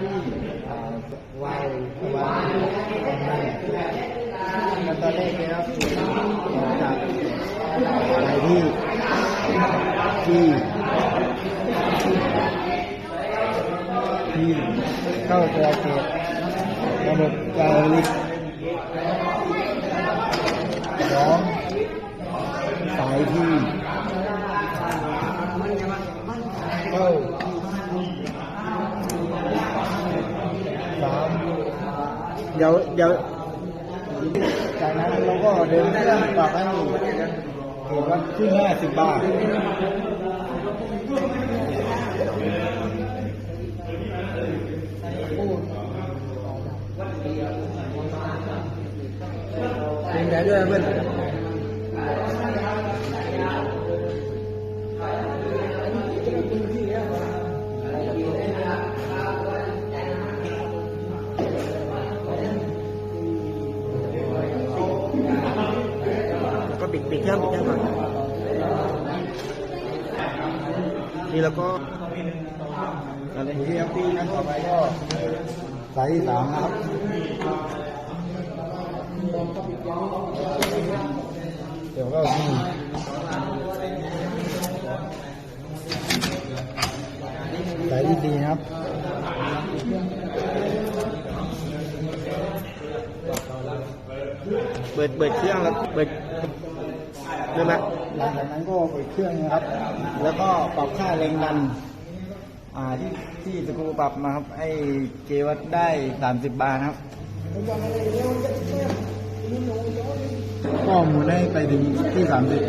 อ่วายวายตรงนั้นแล้วตอนแรกนะครับจากอะไรที่ที่ที่เข้าตัวเกตระบบการลิตสองสายที่เข้าสาม เดี๋ยวเดี๋ยวจากนั้นเราก็เดินเครื่องปรับให้เห็นว่าขึ้นห้าสิบบาทเป็นใจด้วยเพื่อน ปิดปิดเครื่องปิดเครื่องก่อนนี่แล้วก็อะไรที่ครับพี่ขั้นต่อไปก็สายที่สามนะครับเดี๋ยวก็ที่สายที่สี่นะครับเปิดเปิดเครื่องแล้วเปิด เริ่มละหลังจากนั้นก็เปิดเครื่องนะครับ แล้วก็ปรับค่าแรงดัน อ่าที่ที่สกรูปรับมาครับให้เกวัดได้สามสิบบาทครับ ก็หมุนให้ไปถึงที่สามสิบ